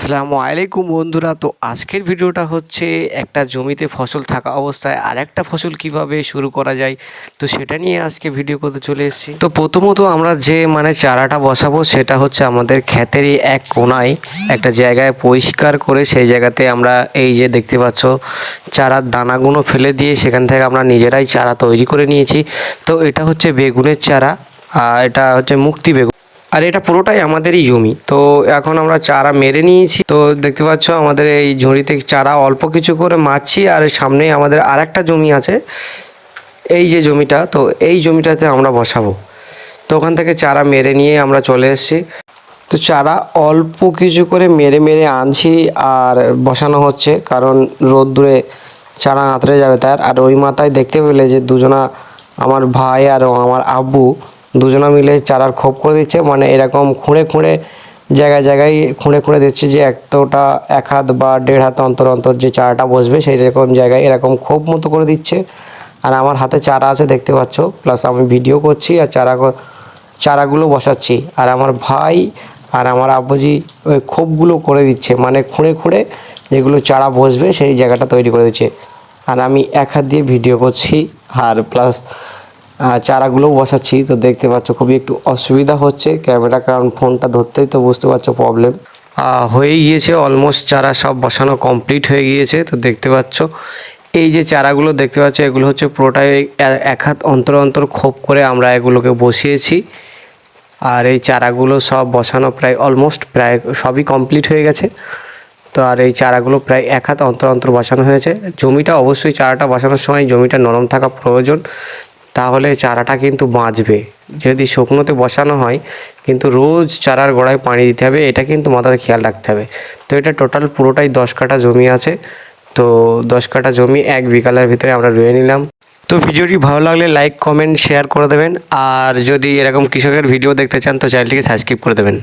আসসালামু আলাইকুম বন্ধুরা। তো আজকের ভিডিওটা হচ্ছে একটা জমিতে ফসল থাকা অবস্থায় আর একটা ফসল কীভাবে শুরু করা যায়, তো সেটা নিয়ে আজকে ভিডিও করতে চলে এসেছি। তো প্রথমত আমরা যে মানে চারাটা বসাবো সেটা হচ্ছে আমাদের ক্ষেতেরই এক কোনায় একটা জায়গায় পরিষ্কার করে সেই জায়গাতে আমরা এই যে দেখতে পাচ্ছ চারার দানাগুলো ফেলে দিয়ে সেখান থেকে আমরা নিজেরাই চারা তৈরি করে নিয়েছি। তো এটা হচ্ছে বেগুনের চারা, আর এটা হচ্ছে মুক্তি বেগুন। আর এটা পুরোটাই আমাদেরই জমি। তো এখন আমরা চারা মেরে নিয়েছি। তো দেখতে পাচ্ছ আমাদের এই ঝুড়িতে চারা অল্প কিছু করে মারছি আর সামনেই আমাদের আরেকটা জমি আছে। এই যে জমিটা, তো এই জমিটাতে আমরা বসাবো। তো ওখান থেকে চারা মেরে নিয়ে আমরা চলে এসেছি। তো চারা অল্প কিছু করে মেরে মেরে আনছি আর বসানো হচ্ছে কারণ রোদ্দুরে চারা আঁতরে যাবে তার। আর ওই মাথায় দেখতে পেলে যে দুজনা, আমার ভাই আর আমার আব্বু দুজনা মিলে চারার খোপ করে দিচ্ছে। মানে এরকম খুঁড়ে খুঁড়ে জায়গায় জায়গায় খুঁড়ে খুঁড়ে দিচ্ছে যে এতটা এক হাত বা দেড় হাত অন্তর অন্তর যে চারাটা বসবে সেই রকম জায়গায় এরকম খোপ মতো করে দিচ্ছে। আর আমার হাতে চারা আছে দেখতে পাচ্ছ। প্লাস আমি ভিডিও করছি আর চারা চারাগুলো বসাচ্ছি। আর আমার ভাই আর আমার আব্বুজি ওই খোপগুলো করে দিচ্ছে। মানে খুঁড়ে খুঁড়ে যেগুলো চারা বসবে সেই জায়গাটা তৈরি করে দিচ্ছে। আর আমি এক হাত দিয়ে ভিডিও করছি। আর প্লাস চারাগুলোও বসাচ্ছি। তো দেখতে পাচ্ছ খুবই একটু অসুবিধা হচ্ছে ক্যামেরা, কারণ ফোনটা ধরতেই তো বুঝতে পারছ প্রবলেম হয়ে গিয়েছে অলমোস্ট চারা সব বসানো কমপ্লিট হয়ে গিয়েছে। তো দেখতে পাচ্ছ, এই যে চারাগুলো দেখতে পাচ্ছ, এগুলো হচ্ছে পুরোটাই এক হাত অন্তর অন্তর খোপ করে আমরা এগুলোকে বসিয়েছি। আর এই চারাগুলো সব বসানো প্রায় অলমোস্ট প্রায় সবই কমপ্লিট হয়ে গেছে। তো আর এই চারাগুলো প্রায় এক হাত অন্তর অন্তর বসানো হয়েছে। জমিটা অবশ্যই চারাটা বসানোর সময় জমিটা নরম থাকা প্রয়োজন। তাহলে চারাটা কিন্তু বাঁচবে। যদি শুকনোতে বসানো হয়, কিন্তু রোজ চারার গোড়ায় পানি দিতে হবে, এটা কিন্তু মাথায় খেয়াল রাখতে হবে। তো এটা টোটাল পুরোটাই দশ কাঠা জমি আছে। তো দশ কাঠা জমি এক বিকালের ভিতরে আমরা রুয়ে নিলাম। তো ভিডিওটি ভালো লাগলে লাইক, কমেন্ট, শেয়ার করে দেবেন। আর যদি এরকম কৃষকের ভিডিও দেখতে চান, তো চ্যানেলটিকে সাবস্ক্রাইব করে দেবেন।